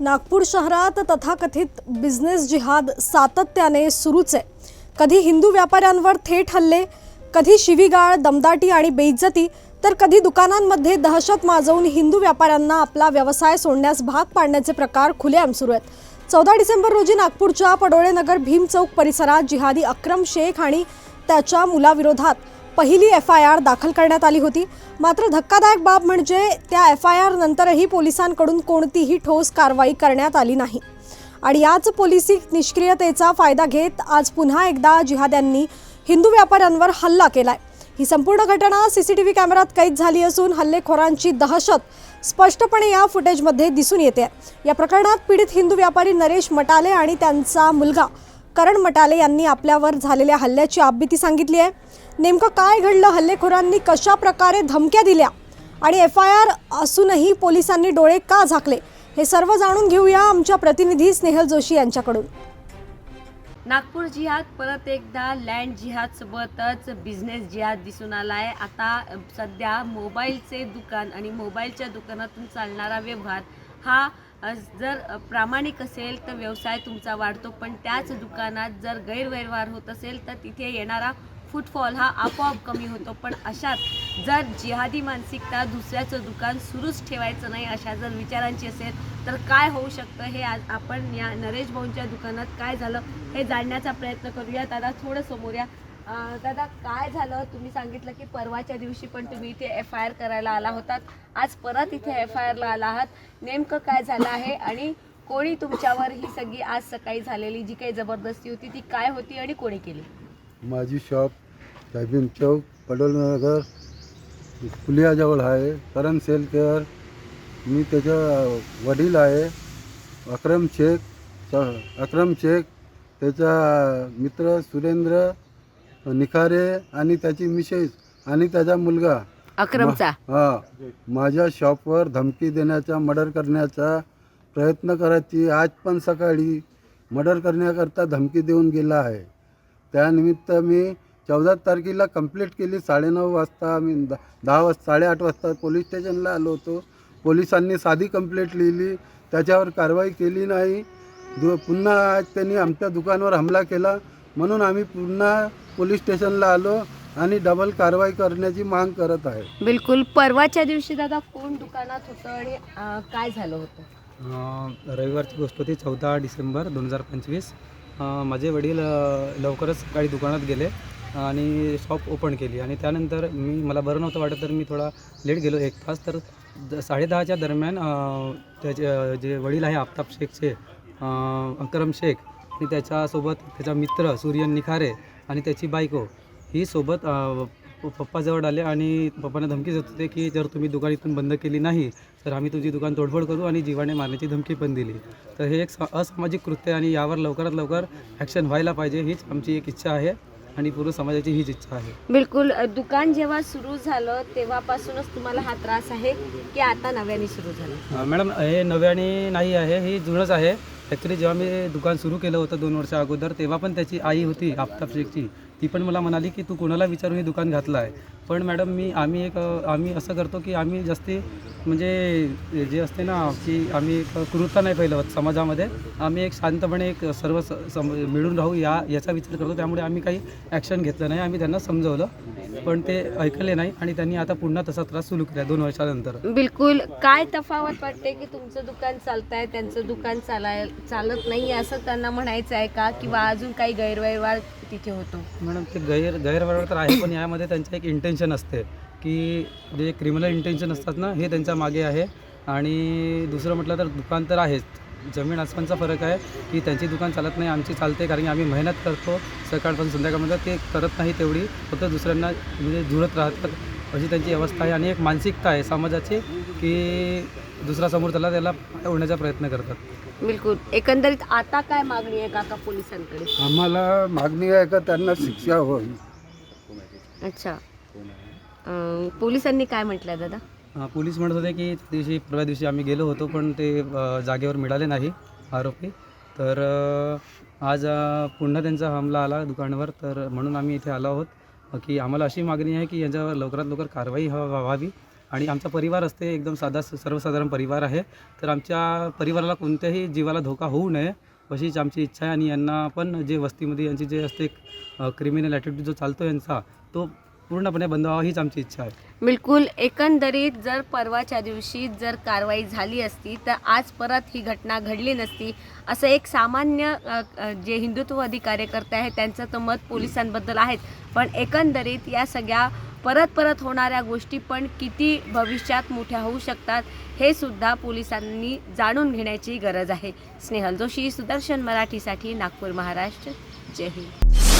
नागपूर शहरात तथाकथित बिझनेस जिहाद सातत्याने सुरूच आहे. कधी हिंदू व्यापाऱ्यांवर थेट हल्ले कधी शिवीगाळ दमदाटी आणि बेइज्जती तर कधी दुकानांमध्ये दहशत माजवून हिंदू व्यापाऱ्यांना आपला व्यवसाय सोडण्यास भाग पाडण्याचे प्रकार खुलेआम सुरू आहेत. चौदा डिसेंबर रोजी नागपूरच्या पडोळेनगर भीम चौक परिसरात जिहादी अक्रम शेख आणि त्याच्या मुलाविरोधात पहिली एफ आय आर दाखल करण्यात आली होती. मात्र धक्कादायक बाब म्हणजे त्या एफ आय आर नंतरही पोलिसांकडून कोणतीही ठोस कारवाई करण्यात आली नाही. आणि याच पोलिसी निष्क्रियतेचा फायदा घेत आज पुन्हा एकदा जिहाद्यांनी हिंदू व्यापाऱ्यांवर हल्ला केलाय. ही संपूर्ण घटना सीसीटीव्ही कॅमेऱ्यात कैद झाली असून हल्लेखोरांची दहशत स्पष्टपणे या फुटेजमध्ये दिसून येते. या प्रकरणात पीडित हिंदू व्यापारी नरेश मटाले आणि त्यांचा मुलगा करण मटाले यांनी आपल्यावर झालेल्या हल्ल्याची आपबीती सांगितली आहे. नेमकं काय घडलं? हल्लेखोरांनी कशा प्रकारे धमक्या दिल्या? आणि एफ आय आर असूनही पोलिसांनी डोळे का झाकले? हे सर्व जाणून घेऊया आमच्या प्रतिनिधी स्नेहल जोशी यांच्याकडून. नागपूर जिहाद परत एकदा लँड जिहाद सोबतच बिझनेस जिहाद दिसून आलाय. आता सध्या मोबाईलचे दुकान आणि मोबाईलच्या दुकानातून चालणारा व्यवहार हा जर प्रामाणिक असेल तर व्यवसाय तुमचा वाढतो पण त्याच दुकानात जर गैरव्यवहार होत असेल तर तिथे येणारा फुटफॉल हा आपोआप कमी होतो. पण अशात जर जिहादी मानसिकता दुसऱ्याचं दुकान सुरूच ठेवायचं नाही अशा जर विचारांची असेल तर काय होऊ शकतं? हे आज आपण या नरेश भाऊंच्या दुकानात काय झालं हे जाणण्याचा प्रयत्न करूया दादा थोडं समोर या. दादा काय झालं? तुम्ही सांगितलं की परवाच्या दिवशी पण तुम्ही इथे एफ आय आर करायला आला होतात. आज परत इथे एफ आय आरला आला आहात. नेमकं काय झालं आहे आणि कोणी तुमच्यावर ही सगळी आज सकाळी झालेली जी काही जबरदस्ती होती ती काय होती आणि कोणी केली? माझी शॉप भीम चौक पडोलनगर पुलियाजवळ आहे. करण सेल केअर. मी त्याचं वडील आहे. अक्रम शेख अक्रम शेख त्याचा मित्र सुरेंद्र निखारे आणि त्याची मिसेस आणि त्याचा मुलगा. अक्रमचा. हा. माझ्या शॉपवर धमकी देण्याचा मर्डर करण्याचा प्रयत्न करायची. आज पण सकाळी मर्डर करण्याकरता धमकी देऊन गेला आहे. त्यानिमित्त मी चौदा तारखेला कंप्लीट केली. साडेनऊ वाजता आम्ही द दहा वाजता साडेआठ वाजता पोलीस स्टेशनला आलो होतो. पोलिसांनी साधी कंप्लेंट लिहिली. त्याच्यावर कारवाई केली नाही. दु पुन्हा आज त्यांनी आमच्या दुकानावर हमला केला. म्हणून आम्ही पुन्हा पोलीस स्टेशनला आलो आणि डबल कारवाई करण्याची माग करत आहे. बिलकुल. परवाच्या दिवशी दादा कोण दुकानात होतं आणि अं, काय झालं होतं? अं, रविवारची गोष्ट होती चौदा डिसेंबर दोन हजार पंचवीस. अं, माझे वडील अं, लवकरच सकाळी दुकानात गेले आणि शॉप ओपन केली आणि त्यानंतर मी मला बरं नव्हतं वाटत तर मी थोडा लेट गेलो एक तास. तर द- साडेदहाच्या दरम्यान अं, त्याचे अं, जे वडील आहे आफताब शेखचे अं, अकरम शेख आणि त्याच्यासोबत त्याचा मित्र सूर्यन निखारे आणि त्याची बायको ही सोबत पप्पाजवळ आले आणि पप्पांना धमकी देत होते की जर तुम्ही दुकान इथून बंद केली नाही तर आम्ही तुझी दुकान तोडफोड करू आणि जीवाने मारण्याची धमकी पण दिली. तर हे एक असामाजिक कृत्य आहे आणि यावर लवकरात लवकर ॲक्शन व्हायला पाहिजे हीच आमची एक इच्छा आहे आणि पूर्ण समाजाची हीच इच्छा आहे. बिलकुल दुकान जेव्हा सुरू झालं तेव्हापासूनच तुम्हाला हा त्रास आहे की आता नव्याने सुरू झालं? मॅडम हे नव्याने नाही आहे हे जुनंच आहे. ॲक्च्युली जेव्हा मी दुकान सुरू केलं होतं दोन वर्षा अगोदर तेव्हा पण त्याची आई होती आफताब शेखची. ती पण मला म्हणाली की तू कोणाला विचारून हे दुकान घातलं आहे पण मॅडम मी आम्ही एक आम्ही असं करतो की आम्ही जास्ती म्हणजे जे असते ना की आम्ही एक क्रूरता नाही पहिलं समाजामध्ये. आम्ही एक शांतपणे एक सर्व सम मिळून राहू या याचा विचार करतो. त्यामुळे आम्ही काही ॲक्शन घेतलं नाही. आम्ही त्यांना समजवलं पण ते ऐकले नाही आणि त्यांनी आता पुन्हा तसा त्रास सुरू केला दोन वर्षानंतर. बिलकुल. काय तफावत वाटते की तुमचं दुकान चालतंय त्यांचं दुकान चालाय चालत नाही असं त्यांना म्हणायचं आहे का? किंवा अजून काही गैरव्यवहार तिथे होतो? मॅडम ते गैर गैरव्यवहार तर आहे पण यामध्ये त्यांचं एक इंटेन्शन असते की जे क्रिमिनल इंटेन्शन असतात ना हे त्यांच्या मागे आहे. आणि दुसरं म्हटलं तर दुकान तर आहेच. जमीन आसमानचा फरक आहे की त्यांची दुकान चालत नाही आमची चालते कारण की आम्ही मेहनत करतो. सकाळपासून संध्याकाळपर्यंत ते करत नाही तेवढी. फक्त दुसऱ्यांना म्हणजे जुळत राहतात. अशी त्यांची अवस्था आहे आणि एक मानसिकता आहे समाजाची की दुसरा समोर त्याला त्याला ओढण्याचा प्रयत्न करतात. बिलकुल. एकंदरीत आता काय मागणी आहे काका पोलिसांकडे? आम्हाला मागणी आहे का त्यांना शिक्षा होईल अच्छा. अं, पोलिसांनी काय म्हटलं दादा? अ, पोलीस म्हणत होते की त्या दिवशी परवा दिवशी आम्ही गेलो होतो पण ते अ, जागेवर मिळाले नाही आरोपी. तर अ, आज अ, पुन्हा त्यांचा हमला आला दुकानावर. तर म्हणून आम्ही इथे आलो आहोत. की आम्हाला अशी मागणी आहे की यांच्यावर लवकरात लवकर कारवाई व्हावी. आणि आमचा परिवार असते एकदम साधा सर्वसाधारण परिवार आहे. तर आमच्या परिवाराला कोणत्याही जीवाला धोका होऊ नये अशीच आमची इच्छा आहे. आणि यांना पण जे वस्तीमध्ये यांची जे असते क्रिमिनल ॲटिट्यूड जो चालतो यांचा तो पूर्णपणे बंद व्हावा हीच आमची इच्छा आहे. बिलकुल एकंदरीत जर परवाच्या दिवशी जर कारवाई झाली असती तर आज परत ही घटना घडली नसती असं एक सामान्य जे हिंदुत्ववादी कार्यकर्ते आहेत त्यांचं तर मत पोलिसांबद्दल आहेत. पण एकंदरीत या सगळ्या परत परत होणाऱ्या गोष्टी पण किती भविष्यात मोठ्या होऊ शकतात हे सुद्धा पोलिसांनी जाणून घेण्याची गरज आहे. स्नेहल जोशी सुदर्शन मराठीसाठी नागपूर महाराष्ट्र. जय हिंद.